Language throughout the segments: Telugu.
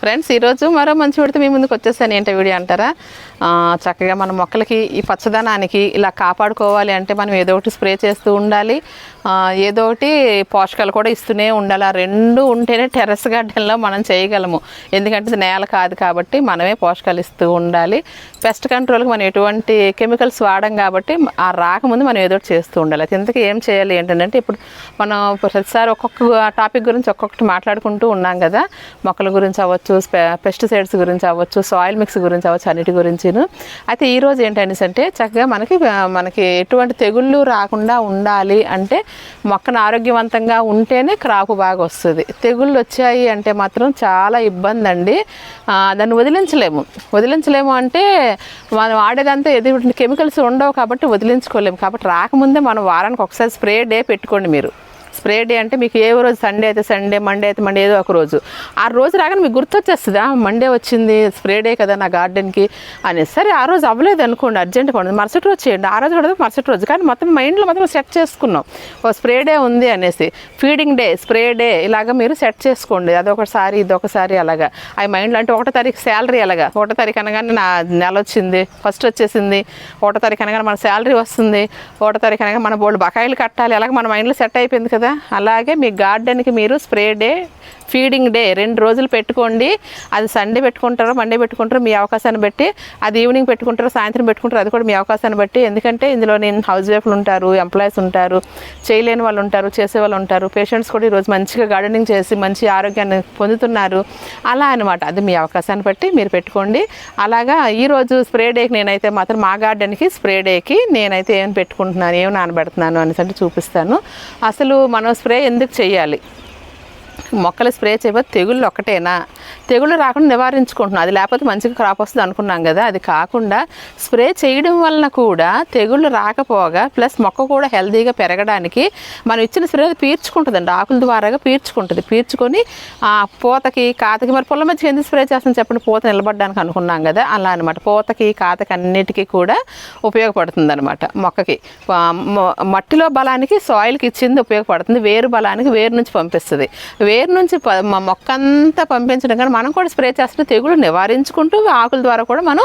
ఫ్రెండ్స్ ఈరోజు మరో మంచి విడితే మీ ముందుకు వచ్చేసాను. ఏంటో వీడియో అంటారా? చక్కగా మన మొక్కలకి ఈ పచ్చదనానికి ఇలా కాపాడుకోవాలి అంటే మనం ఏదో ఒకటి స్ప్రే చేస్తూ ఉండాలి. ఏదో ఒకటి పోషకాలు కూడా ఇస్తూనే ఉండాలి. ఆ రెండు ఉంటేనే టెర్రస్ గార్డెన్లో మనం చేయగలము. ఎందుకంటే ఇది నేల కాదు కాబట్టి మనమే పోషకాలు ఇస్తూ ఉండాలి. పెస్ట్ కంట్రోల్కి మనం ఎటువంటి కెమికల్స్ వాడం కాబట్టి ఆ రాకముందు మనం ఏదో ఒకటి చేస్తూ ఉండాలి. ఇంతకీ ఏం చేయాలి ఏంటంటే ఇప్పుడు మనం ప్రతిసారి ఒక్కొక్క టాపిక్ గురించి ఒక్కొక్కటి మాట్లాడుకుంటూ ఉన్నాం కదా. మొక్కల గురించి అవ్వచ్చు పెస్టిసైడ్స్ గురించి అవ్వచ్చు సాయిల్ మిక్స్ గురించి అవ్వచ్చు అన్నిటి గురించిను. అయితే ఈరోజు ఏంటనేసి అంటే చక్కగా మనకి మనకి ఎటువంటి తెగుళ్ళు రాకుండా ఉండాలి అంటే మొక్కను ఆరోగ్యవంతంగా ఉంటేనే క్రాప్ బాగా వస్తుంది. తెగుళ్ళు వచ్చాయి అంటే మాత్రం చాలా ఇబ్బంది అండి దాన్ని వదిలించలేము. వదిలించలేము అంటే మనం వాడేదంతా ఎదుటి కెమికల్స్ ఉండవు కాబట్టి వదిలించుకోలేము. కాబట్టి రాకముందే మనం వారానికి ఒకసారి స్ప్రే డే పెట్టుకోండి మీరు. స్ప్రే డే అంటే మీకు ఏ రోజు సండే అయితే సండే మండే అయితే మండే ఏదో ఒక రోజు. ఆ రోజు రాగానే మీకు గుర్తొచ్చేస్తుందా? మండే వచ్చింది స్ప్రే డే కదా నా గార్డెన్కి అని. సరే ఆ రోజు అవ్వలేదు అనుకోండి అర్జెంట్ పడింది మరుసటి రోజు చేయండి. ఆ రోజు కూడా మరుసటి రోజు. కానీ మొత్తం మైండ్లో మొత్తం సెట్ చేసుకున్నాం. ఓ స్ప్రే డే ఉంది అనేసి. ఫీడింగ్ డే స్ప్రే డే ఇలాగ మీరు సెట్ చేసుకోండి. అదొకసారి ఇదొకసారి అలాగా. అవి మైండ్లో అంటే ఒకటో తారీఖు శాలరీ అలాగా. ఒకటో తారీఖు అనగానే నా నెల వచ్చింది ఫస్ట్ వచ్చేసింది. ఒకటో తారీఖు అనగానే మన శాలరీ వస్తుంది. ఒకటో తారీఖు అనగా మన బోర్డు బకాయిలు కట్టాలి. అలాగే మన మైండ్లో సెట్ అయిపోయింది కదా. అలాగే మీ గార్డెన్కి మీరు స్ప్రే డే ఫీడింగ్ డే రెండు రోజులు పెట్టుకోండి. అది సండే పెట్టుకుంటారో మండే పెట్టుకుంటారో మీ అవకాశాన్ని బట్టి అది ఈవినింగ్ పెట్టుకుంటారో సాయంత్రం పెట్టుకుంటారో అది కూడా మీ అవకాశాన్ని బట్టి. ఎందుకంటే ఇందులో నేను హౌస్ వైఫ్లు ఉంటారు ఎంప్లాయీస్ ఉంటారు చేయలేని వాళ్ళు ఉంటారు చేసే వాళ్ళు ఉంటారు. పేషెంట్స్ కూడా ఈరోజు మంచిగా గార్డెనింగ్ చేసి మంచి ఆరోగ్యాన్ని పొందుతున్నారు. అలా అనమాట అది మీ అవకాశాన్ని బట్టి మీరు పెట్టుకోండి. అలాగా ఈరోజు స్ప్రే డేకి నేనైతే మాత్రం మా గార్డెన్కి స్ప్రే డేకి నేనైతే ఏం పెట్టుకుంటున్నాను ఏం నానబెడుతున్నాను అనేసి అంటే చూపిస్తాను. అసలు మన స్ప్రే ఎందుకు చేయాలి? మొక్కలు స్ప్రే చేయబోతే తెగుళ్ళు ఒక్కటేనా? తెగుళ్ళు రాకుండా నివారించుకుంటున్నాం. అది లేకపోతే మంచిగా క్రాప్ వస్తుంది అనుకున్నాం కదా. అది కాకుండా స్ప్రే చేయడం వలన కూడా తెగుళ్ళు రాకపోగా ప్లస్ మొక్క కూడా హెల్తీగా పెరగడానికి మనం ఇచ్చిన స్ప్రే అది పీల్చుకుంటుందండి ఆకుల ద్వారాగా పీల్చుకుంటుంది పీర్చుకొని ఆ పూతకి కాతకి మరి పొల మధ్య ఎందుకు స్ప్రే చేస్తాం చెప్పండి? పూత నిలబడడానికి అనుకున్నాం కదా. అలా అనమాట పూతకి కాతకి అన్నిటికీ కూడా ఉపయోగపడుతుంది అనమాట మొక్కకి మట్టిలో బలానికి సాయిల్కి ఇచ్చింది ఉపయోగపడుతుంది. వేరు బలానికి వేరు నుంచి పంపిస్తుంది. వేరు నుంచి ప- మా మొక్క అంతా పంపించడం కానీ మనం కూడా స్ప్రే చేస్తున్న తెగులు నివారించుకుంటూ ఆకుల ద్వారా కూడా మనం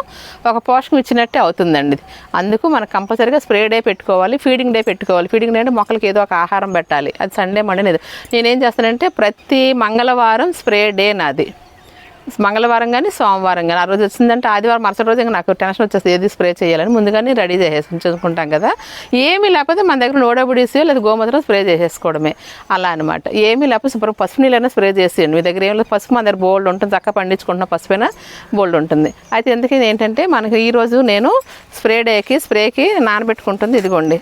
ఒక పోషకం ఇచ్చినట్టే అవుతుందండి అందుకు మనం కంపల్సరీగా స్ప్రే డే పెట్టుకోవాలి ఫీడింగ్ డే పెట్టుకోవాలి. ఫీడింగ్ డే అంటే మొక్కలకి ఏదో ఒక ఆహారం పెట్టాలి. అది సండే మండే లేదు నేనేం చేస్తానంటే ప్రతి మంగళవారం స్ప్రే డే నాది. మంగళవారం కానీ సోమవారం కానీ ఆ రోజు వచ్చిందంటే ఆదివారం మరుసటి రోజు ఇంకా నాకు టెన్షన్ వచ్చేస్తుంది ఏది స్ప్రే చేయాలని. ముందుగానే రెడీ చేసేసి ఉంచుకుంటాం కదా. ఏమీ లేకపోతే మన దగ్గర నోడబుడిసి లేదా గోమూత్రం స్ప్రే చేసేసుకోవడమే. అలా అనమాట ఏమీ లేకపోతే శుభ్రం పసుపు నీళ్ళైనా స్ప్రే చేసేయండి. మీ దగ్గర ఏం లేదు పసుపు మన దగ్గర బోల్డ్ ఉంటుంది. చక్క పండించుకుంటున్న పసుపైనా బోల్డ్ ఉంటుంది. అయితే ఎందుకని ఏంటంటే మనకి ఈరోజు నేను స్ప్రే డేకి స్ప్రేకి నానబెట్టుకుంటుంది ఇదిగోండి.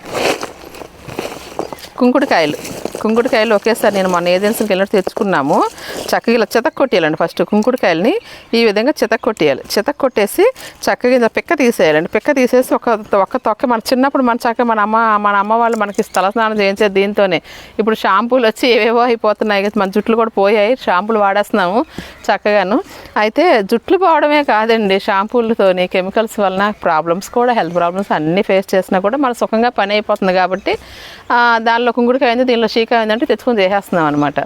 కుంకుడుకాయలు. కుంకుడుకాయలు ఒకేసారి నేను మన ఏజెన్సీకి వెళ్ళినట్టు తెచ్చుకున్నాము. చక్కగా ఇలా చితక్ కొట్టేయాలండి ఫస్ట్ కుంకుడుకాయలని. ఈ విధంగా చితక్ కొట్టేయాలి. చితక్ కొట్టేసి చక్కగా ఇలా పిక్క తీసేయాలండి. పిక్క తీసేసి ఒక ఒక్క తొక్క మన చిన్నప్పుడు మన చక్కగా మన అమ్మ మన అమ్మ వాళ్ళు మనకి తలస్నానం చేయించేది దీంతోనే. ఇప్పుడు షాంపూలు వచ్చి ఏవేవో అయిపోతున్నాయి మన జుట్లు కూడా పోయాయి. షాంపూలు వాడేస్తున్నాము చక్కగాను. అయితే జుట్లు పోవడమే కాదండి షాంపూలతోని కెమికల్స్ వలన ప్రాబ్లమ్స్ కూడా హెల్త్ ప్రాబ్లమ్స్ అన్నీ ఫేస్ చేసినా కూడా మన సుఖంగా పని అయిపోతుంది కాబట్టి దాని దానిలో కుంకుడుకాయ ఉంది దీనిలో చీకాయ ఉందంటే తెచ్చుకొని చేసేస్తున్నాం అనమాట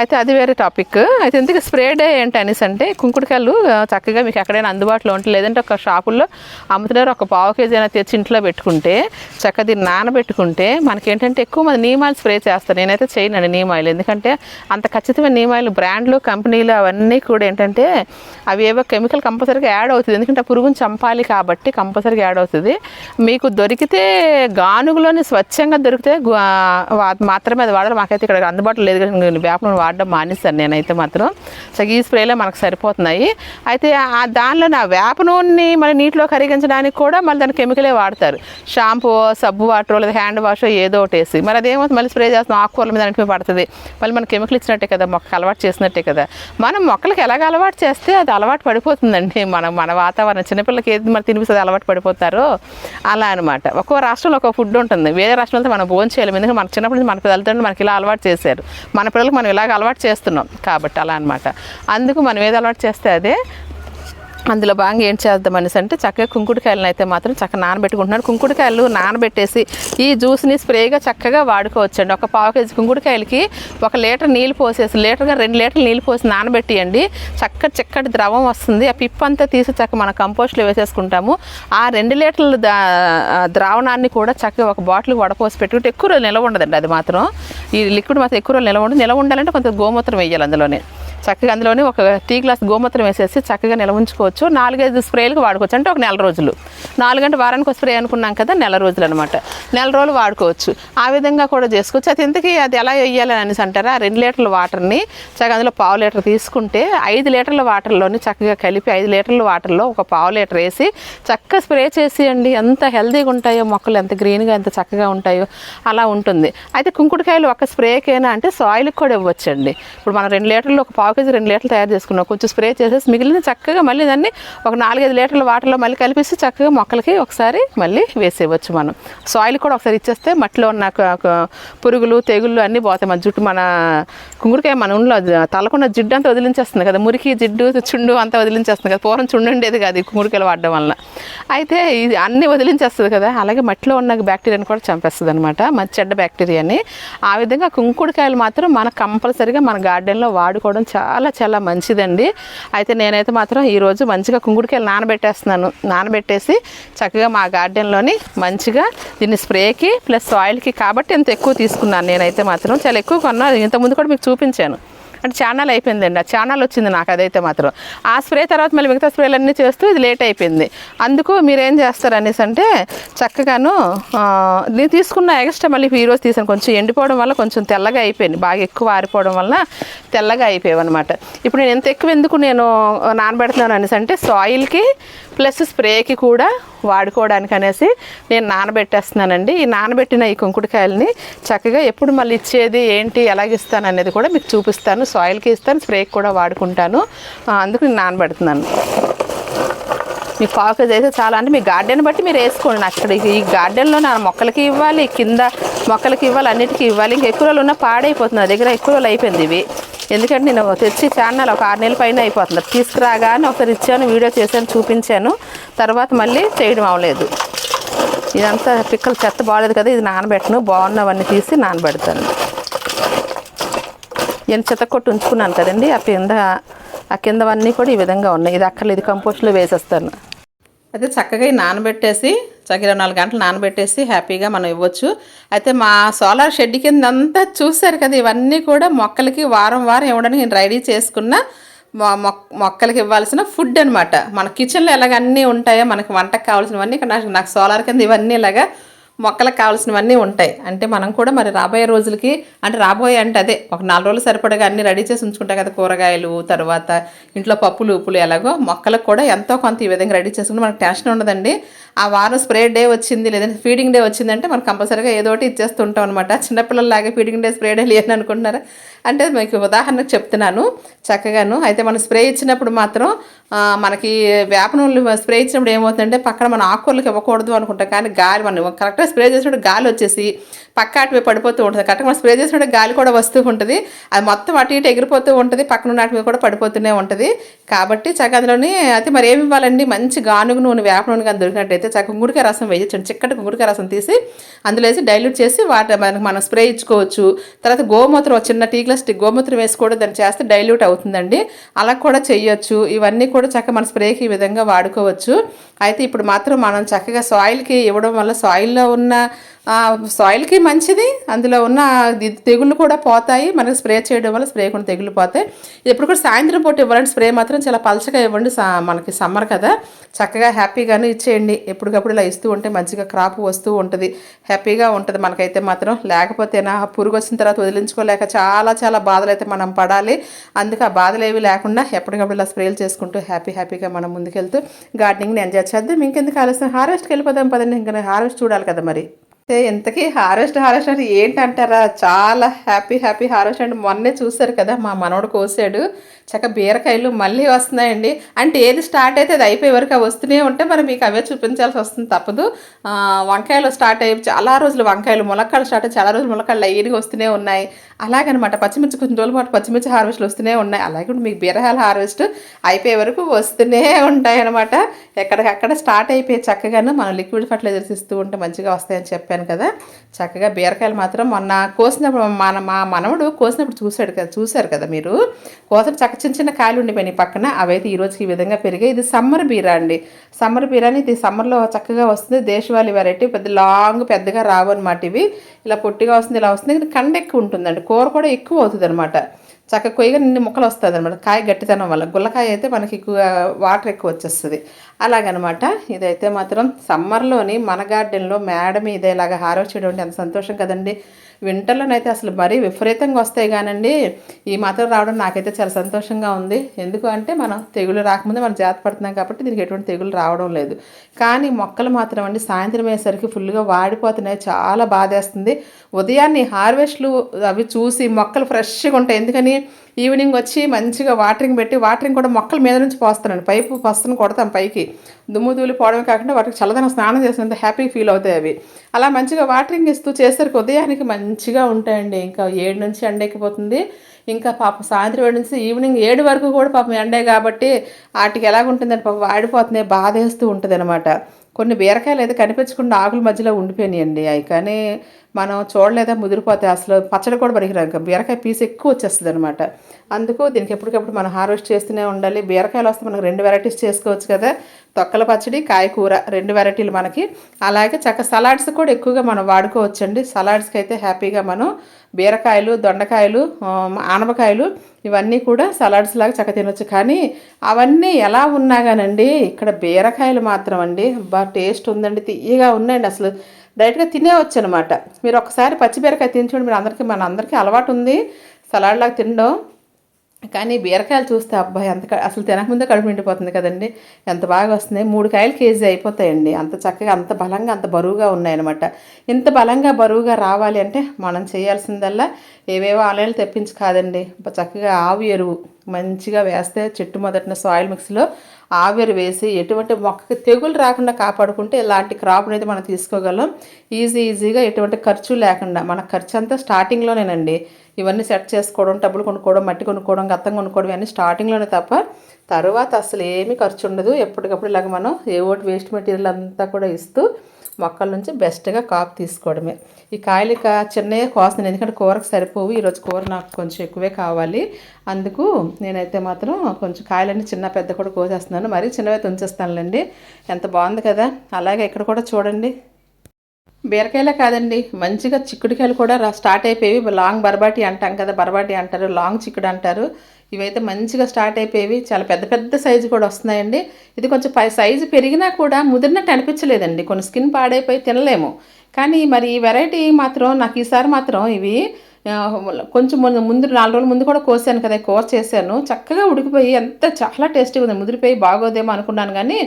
అయితే అది వేరే టాపిక్ అయితే ఎందుకు స్ప్రే డే ఏంటి అనేసి అంటే కుంకుడుకాయలు చక్కగా మీకు ఎక్కడైనా అందుబాటులో ఉంటే లేదంటే ఒక షాపుల్లో అమ్ముతున్నారు ఒక పావు కేజీ అయినా తెచ్చి ఇంట్లో పెట్టుకుంటే చక్కగా దీన్ని నానబెట్టుకుంటే మనకేంటంటే ఎక్కువ మంది నీమాయిల్ స్ప్రే చేస్తాను నేనైతే చేయనండి నీమాయిల్ ఎందుకంటే అంత ఖచ్చితమైన నీమాయిల్ బ్రాండ్లు కంపెనీలు అవన్నీ కూడా ఏంటంటే అవి ఏవో కెమికల్ కంపల్సరీగా యాడ్ అవుతుంది. ఎందుకంటే ఆ పురుగుని చంపాలి కాబట్టి కంపల్సరీగా యాడ్ అవుతుంది. మీకు దొరికితే గానుగులోని స్వచ్ఛంగా దొరికితే మాత్రమే అది వాడాలి. మాకైతే ఇక్కడ అందుబాటులో లేదు కానీ వేప నూనె వాడడం మానేస్తాను నేనైతే మాత్రం. సో ఈ స్ప్రేలే మనకు సరిపోతున్నాయి. అయితే ఆ దానిలో నా వేప నూనెని మన నీటిలో కరిగించడానికి కూడా మళ్ళీ దాని కెమికలే వాడతారు. షాంపూ సబ్బు వాటర్ లేదా హ్యాండ్ వాష్ ఏదో ఒకటి వేసి. మరి అదేమవుతుంది మళ్ళీ స్ప్రే చేస్తాం ఆకుకూరల మీద అన్నిటి పడుతుంది. మళ్ళీ మన కెమికల్ ఇచ్చినట్టే కదా మొక్కకు అలవాటు చేసినట్టే కదా. మనం మొక్కలకి ఎలాగ అలవాటు చేస్తే అది అలవాటు పడిపోతుందండి. మనం మన వాతావరణం చిన్నపిల్లలకి ఏది మరి తినిపిస్తుంది అలవాటు పడిపోతారో? అలా అనమాట ఒక్కో రాష్ట్రంలో ఒక ఫుడ్ ఉంటుంది. వేరే రాష్ట్రాలతో మనం భోజనం చేయలేము. ఎందుకంటే మన చిన్నప్పటి నుంచి మన తల్లిదండ్రులు మనకి ఇలా అలవాటు చేశారు. మన పిల్లలకు మనం ఇలాగ అలవాటు చేస్తున్నాం కాబట్టి అలా అనమాట అందుకు మనం ఏది అలవాటు చేస్తే అదే అందులో భాగంగా ఏం చేద్దాం అనేసి అంటే చక్కగా కుంకుడుకాయలను అయితే మాత్రం చక్కగా నానబెట్టుకుంటున్నాను కుంకుడుకాయలు నానబెట్టేసి ఈ జ్యూస్ని స్ప్రేగా చక్కగా వాడుకోవచ్చండి. ఒక పావు కేజీ కుంకుడుకాయలకి ఒక లీటర్ నీళ్ళు పోసేసి లీటర్గా రెండు లీటర్లు నీళ్ళు పోసి నానబెట్టియండి. చక్కటి చక్కటి ద్రవం వస్తుంది. ఆ పిప్పు అంతా తీసి చక్క మన కంపోస్ట్లో వేసేసుకుంటాము. ఆ రెండు లీటర్ల దా ద్రావణాన్ని కూడా చక్కగా ఒక బాటిల్ వడపోసి పెట్టుకుంటే ఎక్కువ రోజులు నిలవ ఉండదండి అది మాత్రం. ఈ లిక్విడ్ మాత్రం ఎక్కువ రోజులు నిలవ ఉండదు. నిలవ ఉండాలంటే కొంత గోమూత్రం వేయాలి అందులోనే. చక్కగా అందులోనే ఒక టీ గ్లాస్ గోమూత్రం వేసేసి చక్కగా నిల్వ ఉంచుకోవచ్చు నాలుగైదు స్ప్రేలకు వాడుకోవచ్చు. అంటే ఒక నెల రోజులు. నాలుగంటే వారానికి ఒక స్ప్రే అనుకున్నాం కదా నెల రోజులు అనమాట నెల రోజులు వాడుకోవచ్చు. ఆ విధంగా కూడా చేసుకోవచ్చు. అది ఎందుకు అది ఎలా వేయాలని అనేసి అంటారా? రెండు లీటర్ల వాటర్ని చక్కగా అందులో పావు లీటర్ తీసుకుంటే ఐదు లీటర్ల వాటర్లోని చక్కగా కలిపి ఐదు లీటర్ల వాటర్లో ఒక పావు లీటర్ వేసి చక్కగా స్ప్రే చేసి అండి ఎంత హెల్తీగా ఉంటాయో మొక్కలు ఎంత గ్రీన్గా ఎంత చక్కగా ఉంటాయో అలా ఉంటుంది. అయితే కుంకుడుకాయలు ఒక స్ప్రేకైనా అంటే సాయిల్కి కూడా ఇవ్వచ్చండి. ఇప్పుడు మనం రెండు లీటర్లు ఒక పావు కేజీ రెండు లీటర్లు తయారు చేసుకున్నాం. కొంచెం స్ప్రే చేసేసి మిగిలిన చక్కగా మళ్ళీ దాన్ని ఒక నాలుగైదు లీటర్ల వాటర్లో మళ్ళీ కలిపేసి చక్కగా మొక్కలకి ఒకసారి మళ్ళీ వేసేయవచ్చు మనం. సాయిల్ కూడా ఒకసారి ఇచ్చేస్తే మట్టిలో ఉన్న పురుగులు తెగుళ్ళు అన్నీ పోతాయి. మన జుట్టు మన కుంకుడుకాయ మన ఉండిలో తలకున్న జిడ్డు అంతా వదిలించేస్తుంది కదా. మురికి జిడ్డు చుండు అంతా వదిలించేస్తుంది కదా. పూర్వం చుండు ఉండేది కాదు ఈ కుంకుడుకాయలు వాడడం వలన అయితే ఇది అన్నీ వదిలించేస్తుంది కదా. అలాగే మట్టిలో ఉన్న బ్యాక్టీరియాని కూడా చంపేస్తుంది అనమాట మంచి చెడ్డ బ్యాక్టీరియాని. ఆ విధంగా కుంకుడుకాయలు మాత్రం మన కంపల్సరీగా మన గార్డెన్లో వాడుకోవడం చాలా చాలా చాలా మంచిదండి. అయితే నేనైతే మాత్రం ఈరోజు మంచిగా కుంగుడికాయలు నానబెట్టేస్తున్నాను. నానబెట్టేసి చక్కగా మా గార్డెన్లోని మంచిగా దీన్ని స్ప్రేకి ప్లస్ ఆయిల్కి కాబట్టి ఇంత ఎక్కువ తీసుకున్నాను నేనైతే మాత్రం. చాలా ఎక్కువ కొన్నాను ఇంతకుముందు కూడా మీకు చూపించాను. అంటే ఛానల్ అయిపోయిందండి. ఆ ఛానల్ వచ్చింది నాకు అదైతే మాత్రం. ఆ స్ప్రే తర్వాత మళ్ళీ మిగతా స్ప్రేలన్నీ చేస్తూ ఇది లేట్ అయిపోయింది. అందుకు మీరేం చేస్తారు అనేసి అంటే చక్కగాను నేను తీసుకున్న ఎక్స్ట్రా మళ్ళీ ఈరోజు తీసాను. కొంచెం ఎండిపోవడం వల్ల కొంచెం తెల్లగా అయిపోయింది. బాగా ఎక్కువ ఆరిపోవడం వల్ల తెల్లగా అయిపోయావు అనమాట ఇప్పుడు నేను ఎంత ఎక్కువ ఎందుకు నేను నానబెడుతున్నాను అనేసి అంటే సాయిల్కి ప్లస్ స్ప్రేకి కూడా వాడుకోవడానికి అనేసి నేను నానబెట్టేస్తున్నానండి. ఈ నానబెట్టిన ఈ కుంకుడుకాయలని చక్కగా ఎప్పుడు మళ్ళీ ఇచ్చేది ఏంటి ఎలాగిస్తాను అనేది కూడా మీకు చూపిస్తాను. సాయిల్కి ఇస్తాను స్ప్రేకి కూడా వాడుకుంటాను. అందుకు నేను నానబెడుతున్నాను. మీ పాకేజ్ అయితే చాలా. అంటే మీ గార్డెన్ బట్టి మీరు వేసుకోండి. అక్కడ ఈ గార్డెన్లో నా మొక్కలకి ఇవ్వాలి కింద మొక్కలకి ఇవ్వాలి అన్నిటికీ ఇవ్వాలి. ఇంకా ఎక్కువ రోజులు ఉన్న పాడైపోతుంది. నా దగ్గర ఎక్కువ రోజులు అయిపోయింది ఇవి. ఎందుకంటే నేను తెచ్చి ఛానల్ ఒక ఆరు నెలల పైన అయిపోతుంది. తీసుకురాగానే ఒకసారి ఇచ్చాను వీడియో చేశాను చూపించాను. తర్వాత మళ్ళీ చేయడం అవ్వలేదు. ఇదంతా పిక్కలు చెత్త బాగాలేదు కదా ఇది నానబెట్టను. బాగున్నవన్నీ తీసి నానబెడతాను. నేను చెత్త కొట్టి ఉంచుకున్నాను కదండి. ఆ కింద ఆ కిందవన్నీ కూడా ఈ విధంగా ఉన్నాయి. ఇది అక్కర్లేదు కంపోస్ట్లో వేసేస్తాను. అయితే చక్కగా నానబెట్టేసి చక్కగా ఇరవై నాలుగు గంటలు నానబెట్టేసి హ్యాపీగా మనం ఇవ్వచ్చు. అయితే మా సోలార్ షెడ్ కింద అంతా చూశారు కదా ఇవన్నీ కూడా మొక్కలకి వారం వారం ఇవ్వడానికి నేను రెడీ చేసుకున్న మొ- మొక్కలకి ఇవ్వాల్సిన ఫుడ్ అనమాట మన కిచెన్లో ఎలాగ అన్నీ ఉంటాయో మనకి వంటకు కావాల్సినవన్నీ ఇక్కడ నాకు నాకు సోలార్ కింద ఇవన్నీ ఇలాగా మొక్కలకు కావాల్సినవన్నీ ఉంటాయి. అంటే మనం కూడా మరి రాబోయే రోజులకి అంటే రాబోయే అంటే అదే ఒక నాలుగు రోజులు సరిపడగా అన్ని రెడీ చేసి ఉంచుకుంటాం కదా కూరగాయలు తర్వాత ఇంట్లో పప్పులు ఉప్పులు ఎలాగో మొక్కలకు కూడా ఎంతో కొంత ఈ విధంగా రెడీ చేసుకుంటే మనకు టెన్షన్ ఉండదండి. ఆ వారం స్ప్రే డే వచ్చింది లేదంటే ఫీడింగ్ డే వచ్చిందంటే మనం కంపల్సరీగా ఏదో ఒకటి ఇచ్చేస్తూ ఉంటాం అనమాట చిన్నపిల్లలాగా ఫీడింగ్ డే స్ప్రే డే లేదని అనుకుంటున్నారా? అంటే మీకు ఉదాహరణకు చెప్తున్నాను చక్కగాను. అయితే మనం స్ప్రే ఇచ్చినప్పుడు మాత్రం మనకి వేప నూనెలు స్ప్రే ఇచ్చినప్పుడు ఏమవుతుందంటే పక్కన మన ఆకుకూరలకు ఇవ్వకూడదు అనుకుంటాం కానీ గాలి మనం కరెక్ట్గా స్ప్రే చేసినప్పుడు గాలి వచ్చేసి పక్క అటువే పడిపోతూ ఉంటుంది. కరెక్ట్గా మనం స్ప్రే చేసినప్పుడు గాలి కూడా వస్తూ ఉంటుంది. అది మొత్తం అటు ఇటు ఎగిరిపోతూ ఉంటుంది పక్కన ఉన్న కూడా పడిపోతూనే ఉంటుంది. కాబట్టి చక్కగా అందులోని అయితే మరి ఏమి ఇవ్వాలండి? మంచి గానుగు నూనె వేప నూనె కానీ దొరికినట్టయితే చక్క కుంగుడికాయ రసం వేయించండి చిక్కటి కుంగుడికాయ రసం తీసి అందులో వేసి డైల్యూట్ చేసి వాటి మనకి మనం స్ప్రే ఇచ్చుకోవచ్చు. తర్వాత గోమూత్రం చిన్న టీ గ్లాస్ టీ గోమూత్రం వేసి కూడా దాన్ని చేస్తే డైల్యూట్ అవుతుందండి. అలా కూడా చేయొచ్చు. ఇవన్నీ కూడా చక్కగా మన స్ప్రేకి ఈ విధంగా వాడుకోవచ్చు. అయితే ఇప్పుడు మాత్రం మనం చక్కగా సాయిల్కి ఇవ్వడం వల్ల సాయిల్లో ఉన్న సాయిల్కి మంచిది. అందులో ఉన్న తెగుళ్ళు కూడా పోతాయి. మనకి స్ప్రే చేయడం వల్ల స్ప్రే కూడా తెగులు పోతాయి. ఎప్పుడు కూడా సాయంత్రం పూట ఇవ్వాలంటే స్ప్రే మాత్రం చాలా పలచగా ఇవ్వండి. మనకి సమ్మర్ కదా. చక్కగా హ్యాపీగానే ఇచ్చేయండి. ఎప్పటికప్పుడు ఇలా ఇస్తూ ఉంటే మంచిగా క్రాప్ వస్తూ ఉంటుంది. హ్యాపీగా ఉంటుంది. మనకైతే మాత్రం. లేకపోతే నా పురుగు వచ్చిన తర్వాత వదిలించుకోలేక చాలా చాలా బాధలు అయితే మనం పడాలి. అందుకే ఆ బాధలు ఏవి లేకుండా ఎప్పటికప్పుడు ఇలా స్ప్రేలు చేసుకుంటూ హ్యాపీ హ్యాపీగా మనం ముందుకెళ్తూ గార్డెనింగ్ని ఎంజాయ్ చేద్దాం. ఇంకెందుకు ఆలస్యం? హార్వెస్ట్కి వెళ్ళిపోదాం పదండి. ఇంకా హార్వెస్ట్ చూడాలి కదా మరి. అయితే ఇంతకీ హార్వెస్ట్ హార్వెస్ట్ అంటే ఏంటంటారా? చాలా హ్యాపీ హ్యాపీ హార్వెస్ట్ అంటే మొన్నే చూశారు కదా మా మనవడు కోసాడు. చక్క బీరకాయలు మళ్ళీ వస్తున్నాయండి. అంటే ఏది స్టార్ట్ అయితే అది అయిపోయే వరకు అవి వస్తూనే ఉంటే మరి మీకు అవే చూపించాల్సి వస్తుంది తప్పదు. వంకాయలు స్టార్ట్ అయ్యి చాలా రోజులు వంకాయలు ములక్కాయలు స్టార్ట్ అయ్యి చాలా రోజులు ములక్కాయలు లైన్గా వస్తూనే ఉన్నాయి. అలాగనమాట పచ్చిమిర్చి కొంచెం రోజుల పాటు పచ్చిమిర్చి హార్వెస్ట్లు వస్తూనే ఉన్నాయి. అలాగే మీకు బీరకాయల హార్వెస్ట్ అయిపోయే వరకు వస్తూనే ఉంటాయి అనమాట ఎక్కడికక్కడ స్టార్ట్ అయిపోయి చక్కగాను మనం లిక్విడ్ ఫర్టిలైజర్స్ ఇస్తూ ఉంటే మంచిగా వస్తాయని చెప్పాను. కదా. చక్కగా బీరకాయలు మాత్రం మొన్న కోసినప్పుడు మన మా మనవడు కోసినప్పుడు చూశాడు కదా చూశారు కదా మీరు? కోసం చక్క చిన్న చిన్న కాయలు ఉండిపోయినాయి పక్కన. అవైతే ఈరోజుకి ఈ విధంగా పెరిగాయి. ఇది సమ్మర్ బీరా అండి. సమ్మర్ బీరాని ఇది సమ్మర్లో చక్కగా వస్తుంది. దేశవాళీ వెరైటీ పెద్ద లాంగ్ పెద్దగా రావు అనమాట ఇవి. ఇలా పొట్టిగా వస్తుంది ఇలా వస్తుంది. కండ ఎక్కువ ఉంటుందండి. కూర కూడా ఎక్కువ అవుతుంది అనమాట చక్కగా కొయ్యగా నిండి ముక్కలు వస్తుంది అనమాట కాయ గట్టితనం వల్ల. గుల్లకాయ అయితే మనకి ఎక్కువ వాటర్ ఎక్కువ వచ్చేస్తుంది అలాగనమాట ఇదైతే మాత్రం సమ్మర్లోని మన గార్డెన్లో మేడ మీద ఇలాగ చేయడం అంటే ఎంత సంతోషం కదండి. వింటర్లోనైతే అసలు మరీ విపరీతంగా వస్తాయి కానండి. ఈ మాత్రం రావడం నాకైతే చాలా సంతోషంగా ఉంది. ఎందుకు అంటే మనం తెగులు రాకముందే మనం జాగ్రత్త పడుతున్నాం కాబట్టి దీనికి ఎటువంటి తెగులు రావడం లేదు. కానీ మొక్కలు మాత్రం అండి సాయంత్రం అయ్యేసరికి ఫుల్గా వాడిపోతున్నాయి. చాలా బాధేస్తుంది. ఉదయాన్నే హార్వెస్ట్లు అవి చూసి మొక్కలు ఫ్రెష్గా ఉంటాయి. ఎందుకని? ఈవినింగ్ వచ్చి మంచిగా వాటరింగ్ పెట్టి వాటరింగ్ కూడా మొక్కల మీద నుంచి పోస్తానండి పైపు పస్తును కొడతాం పైకి. దుమ్ము దూలి పోవడమే కాకుండా వాటికి చల్లదనం స్నానం చేసినంత హ్యాపీ ఫీల్ అవుతాయి అవి. అలా మంచిగా వాటరింగ్ ఇస్తూ చేసరికి ఉదయానికి మంచిగా ఉంటాయండి. ఇంకా ఏడు నుంచి ఎండెక్కిపోతుంది ఇంకా పాపం సాయంత్రం ఏడు నుంచి ఈవినింగ్ ఏడు వరకు కూడా పాపం ఎండే కాబట్టి వాటికి ఎలాగుంటుందని పాపం వాడిపోతున్నాయి బాధేస్తూ ఉంటుంది అనమాట కొన్ని బీరకాయలు అయితే కనిపించకుండా ఆకుల మధ్యలో ఉండిపోయినాయండి. అవి కానీ మనం చూడలేదా ముదిరిపోతే అసలు పచ్చడి కూడా పనికిరాదు ఇంకా బీరకాయ పీస్ ఎక్కువ వచ్చేస్తుంది అనమాట అందుకు దీనికి ఎప్పటికప్పుడు మనం హార్వెస్ట్ చేస్తూనే ఉండాలి. బీరకాయలు వస్తే మనకు రెండు వెరైటీస్ చేసుకోవచ్చు కదా. తొక్కల పచ్చడి కాయకూర రెండు వెరైటీలు మనకి. అలాగే చక్క సలాడ్స్ కూడా ఎక్కువగా మనం వాడుకోవచ్చండి. సలాడ్స్కి అయితే హ్యాపీగా మనం బీరకాయలు దొండకాయలు ఆనపకాయలు ఇవన్నీ కూడా సలాడ్స్ లాగా చక్క తినొచ్చు. కానీ అవన్నీ ఎలా ఉన్నా కానండి ఇక్కడ బీరకాయలు మాత్రం అండి బాగా టేస్ట్ ఉందండి తీయగా ఉన్నాయండి అసలు. డైరెక్ట్గా తినేవచ్చు అనమాట మీరు ఒకసారి పచ్చి బీరకాయ తిని చూడండి. మీరు అందరికీ మన అందరికీ అలవాటు ఉంది. సలాడ్ లాగా తినడం. కానీ బీరకాయలు చూస్తే అబ్బాయి ఎంత అసలు తినకముందే కడుపు నిండిపోతుంది కదండి. ఎంత బాగా వస్తున్నాయి. మూడు కాయలు కేజీ అయిపోతాయండి. అంత చక్కగా అంత బలంగా అంత బరువుగా ఉన్నాయన్నమాట. ఇంత బలంగా బరువుగా రావాలి అంటే మనం చేయాల్సిందల్లా ఏవేవో ఆలయాలు తెప్పించి కాదండి. చక్కగా ఆవు ఎరువు మంచిగా వేస్తే చెట్టు మొదటిన సాయిల్ మిక్స్లో ఆవిరి వేసి ఎటువంటి మొక్కకి తెగులు రాకుండా కాపాడుకుంటే ఇలాంటి క్రాప్ అనేది మనం తీసుకోగలం. ఈజీ ఈజీగా ఎటువంటి ఖర్చు లేకుండా మన ఖర్చు అంతా స్టార్టింగ్లోనేనండి ఇవన్నీ సెట్ చేసుకోవడం డబ్బులు కొనుక్కోవడం మట్టి కొనుక్కోవడం గత్తం కొనుక్కోవడం ఇవన్నీ స్టార్టింగ్లోనే తప్ప తర్వాత అసలు ఏమీ ఖర్చు ఉండదు. ఎప్పటికప్పుడు ఇలాగ మనం ఏ ఒకటి వేస్ట్ మెటీరియల్ అంతా కూడా ఇస్తూ మొక్కల నుంచి బెస్ట్గా కాపు తీసుకోవడమే. ఈ కాయలు ఇక చిన్నయ్య కోస్తున్నాను ఎందుకంటే కూరకు సరిపోవు. ఈరోజు కూర నాకు కొంచెం ఎక్కువే కావాలి. అందుకు నేనైతే మాత్రం కొంచెం కాయలన్నీ చిన్న పెద్ద కూడా కోసేస్తున్నాను. మరీ చిన్నవైతే ఉంచేస్తానులేండి ఎంత బాగుంది కదా. అలాగే ఇక్కడ కూడా చూడండి. బీరకాయలే కాదండి. మంచిగా చిక్కుడుకాయలు కూడా స్టార్ట్ అయిపోయేవి. లాంగ్ బర్బాటి అంటాం కదా బర్బాటి అంటారు లాంగ్ చిక్కుడు అంటారు. ఇవైతే మంచిగా స్టార్ట్ అయిపోయేవి. చాలా పెద్ద పెద్ద సైజు కూడా వస్తున్నాయండి. ఇది కొంచెం పై సైజు పెరిగినా కూడా ముదిరినట్టు అనిపించలేదండి. కొన్ని స్కిన్ పాడైపోయి తినలేము. కానీ మరి ఈ వెరైటీ మాత్రం నాకు ఈసారి మాత్రం ఇవి కొంచెం ముందు ముందు నాలుగు రోజుల ముందు కూడా కోసాను కదా కోర్ చేశాను. చక్కగా ఉడికిపోయి ఎంత చాలా టేస్టీగా ఉంది ముదిరిపోయి బాగోదేమో అనుకున్నాను కానీ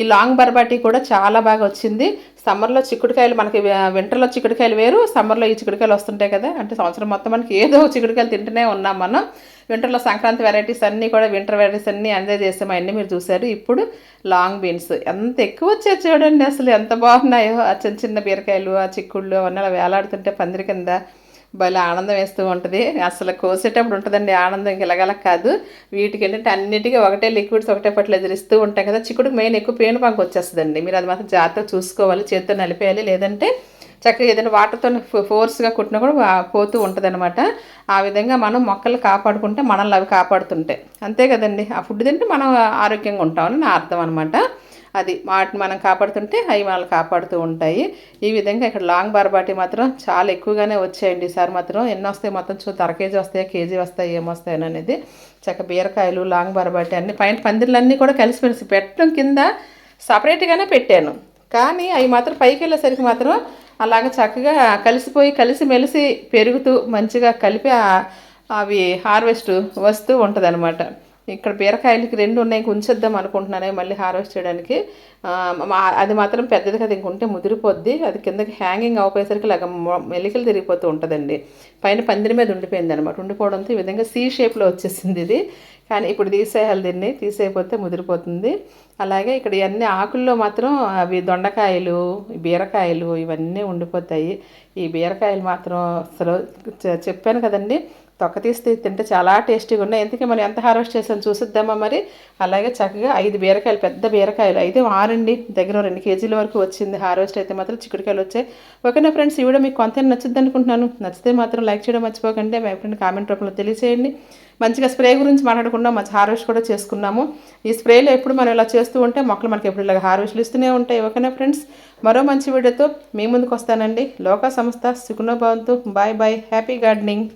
ఈ లాంగ్ బర్బాటీ కూడా చాలా బాగా వచ్చింది. సమ్మర్లో చిక్కుడుకాయలు మనకి వింటర్లో చిక్కుడుకాయలు వేరు సమ్మర్లో ఈ చిక్కుడుకాయలు వస్తుంటాయి కదా. అంటే సంవత్సరం మొత్తం మనకి ఏదో చిక్కుడుకాయలు తింటూనే ఉన్నాం మనం. వింటర్లో సంక్రాంతి వెరైటీస్ అన్నీ కూడా వింటర్ వెరైటీస్ అన్నీ ఎంజాయ్ చేసాం. అవన్నీ మీరు చూసారు. ఇప్పుడు లాంగ్ బీన్స్. ఎంత ఎక్కువ వచ్చాయి చూడండి అసలు. ఎంత బాగున్నాయో. ఆ చిన్న చిన్న బీరకాయలు ఆ చిక్కుళ్ళు అవన్నీ అలా వేలాడుతుంటే పందిరి కింద భలే ఆనందం వేస్తూ ఉంటుంది. అసలు కోసేటప్పుడు ఉంటుందండి ఆనందం ఇంక కాదు. వీటికి ఏంటంటే అన్నిటికీ ఒకటే లిక్విడ్స్ ఒకటే ఫర్టిలైజర్ ఇస్తూ ఉంటాయి కదా. చిక్కుడుకు మెయిన్ ఎక్కువ పేను పంకు వచ్చేస్తుందండి. మీరు అది మాత్రం జాగ్రత్తగా చూసుకోవాలి. చేతితో నలిపేయాలి. లేదంటే చక్కగా ఏదైనా వాటర్తో ఫోర్స్గా కుట్టినా కూడా పోతూ ఉంటుంది ఆ విధంగా మనం మొక్కలు కాపాడుకుంటే మనల్ని అవి కాపాడుతుంటాయి. అంతే కదండి. ఆ ఫుడ్ తింటే మనం ఆరోగ్యంగా ఉంటామని నా అర్థం అనమాట అది వాటిని మనం కాపాడుతుంటే అవి మనల్ని కాపాడుతూ ఉంటాయి. ఈ విధంగా ఇక్కడ లాంగ్ బార్బాటి మాత్రం చాలా ఎక్కువగానే వచ్చాయండి ఈసారి మాత్రం. ఎన్ని వస్తాయి మొత్తం చూ అర కేజీ వస్తాయా కేజీ వస్తాయి ఏమొస్తాయి అనేది చక్క బీరకాయలు లాంగ్ బార్బాటి అన్ని పైన పందిర్లన్నీ కూడా కలిసి పెట్టడం కింద సపరేట్గానే పెట్టాను. కానీ అవి మాత్రం పైకి వెళ్ళేసరికి మాత్రం అలాగ చక్కగా కలిసిపోయి కలిసి మెలిసి పెరుగుతూ మంచిగా కలిపి అవి హార్వెస్ట్ వస్తూ ఉంటుంది ఇక్కడ బీరకాయలకి రెండు ఉన్నాయి ఉంచేద్దాం అనుకుంటున్నాను మళ్ళీ హార్వెస్ట్ చేయడానికి. అది మాత్రం పెద్దది కదా ఇంకుంటే ముదిరిపోద్ది. అది కిందకి హ్యాంగింగ్ అయిపోయేసరికి ఇలాగ మెలికలు తిరిగిపోతూ ఉంటుందండి. పైన పందిరి మీద ఉండిపోయింది అనమాట ఉండిపోవడంతో ఈ విధంగా సీ షేప్లో వచ్చేసింది ఇది. కానీ ఇప్పుడు తీసేయాలి దీన్ని. తీసేయకపోతే ముదిరిపోతుంది. అలాగే ఇక్కడ ఇవన్నీ ఆకుల్లో మాత్రం అవి దొండకాయలు బీరకాయలు ఇవన్నీ ఉండిపోతాయి. ఈ బీరకాయలు మాత్రం అసలు చెప్పాను కదండి. తొక్క తీస్తే తింటే చాలా టేస్టీగా ఉన్నాయి. ఎందుకే మనం ఎంత హార్వెస్ట్ చేసాం చూసిద్దామా మరి? అలాగే చక్కగా ఐదు బీరకాయలు పెద్ద బీరకాయలు అయితే ఆరండి. దగ్గర రెండు కేజీల వరకు వచ్చింది. హార్వెస్ట్ అయితే మాత్రం చిక్కుడుకాయలు వచ్చాయి. ఓకేనా ఫ్రెండ్స్ ఈ వీడియో మీకు కొంత నచ్చుద్ది అనుకుంటున్నాను. నచ్చితే మాత్రం లైక్ చేయడం మర్చిపోకండి. మీ ఫ్రెండ్ కామెంట్ రూపంలో తెలియజేయండి మంచిగా స్ప్రే గురించి మాట్లాడుకున్నాం. మంచి హార్వెస్ట్ కూడా చేసుకున్నాము. ఈ స్ప్రేలో ఎప్పుడు మనం ఇలా చేస్తూ ఉంటే మొక్కలు మనకి ఎప్పుడు ఇలా హార్వెస్ట్లు ఇస్తూనే ఉంటాయి. ఓకేనా ఫ్రెండ్స్ మరో మంచి వీడియోతో మీ ముందుకు వస్తానండి. లోక సంస్థ సుఖనోభవంతు బాయ్ బాయ్. Happy gardening.